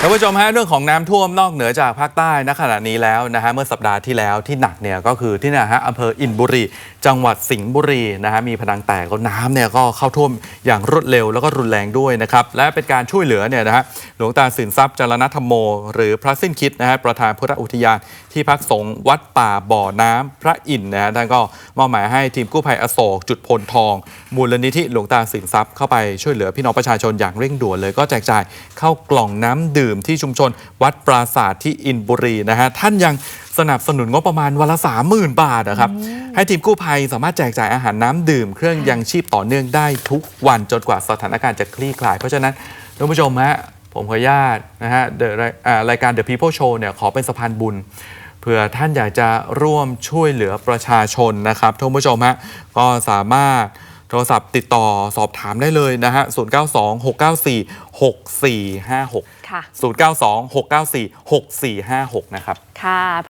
ท่านผู้ชมฮะเรื่องของน้ำท่วมนอกเหนือจากภาคใต้ณขณะนี้แล้วนะฮะเมื่อสัปดาห์ที่แล้วที่หนักเนี่ยก็คือที่นะฮะอำเภออินบุรี จังหวัดสิงห์บุรีนะฮะมีพนังแตกแล้วน้ำเนี่ยก็เข้าท่วมอย่างรวดเร็วแล้วก็รุนแรงด้วยนะครับและเป็นการช่วยเหลือเนี่ยนะฮะหลวงตาสินทรัพย์จารณธรรมโม หรือพระสิ้นคิดนะฮะประธานพุทธอุทยานที่พักสงฆ์วัดป่าบ่อน้ำพระอินนะฮะท่านก็มอบหมายให้ทีมกู้ภัยอโศกจุดพลทอง มูลนิธิหลวงตาสินทรัพย์เข้าไปช่วยเหลือพี่น้องประชาชนอย่างเร่งด่วนเลยก็แจกจ่ายเข้ากล่องน้ำดื่มที่ชุมชน วัดปราศาสตร์ที่อินบุรีนะฮะท่านยังสนับสนุนงบประมาณวันละสามหมื่นบาทนะครับให้ทีมกู้ภัยสามารถแจกจ่ายอาหารน้ำดื่มเครื่องยังชีพต่อเนื่องได้ทุกวันจนกว่าสถานการณ์จะคลี่คลาย เพราะฉะนั้นท่านผู้ชมฮะผมขออนุญาตนะฮะ The อ่ารายการ The People Show เนี่ยขอเป็นสะพานบุญเผื่อท่านอยากจะร่วมช่วยเหลือประชาชนนะครับท่านผู้ชมฮะก็สามารถ โทรศัพท์ติดต่อสอบถามได้เลยนะฮะ 092 694 6456 ค่ะ 092 694 6456 นะครับ ค่ะ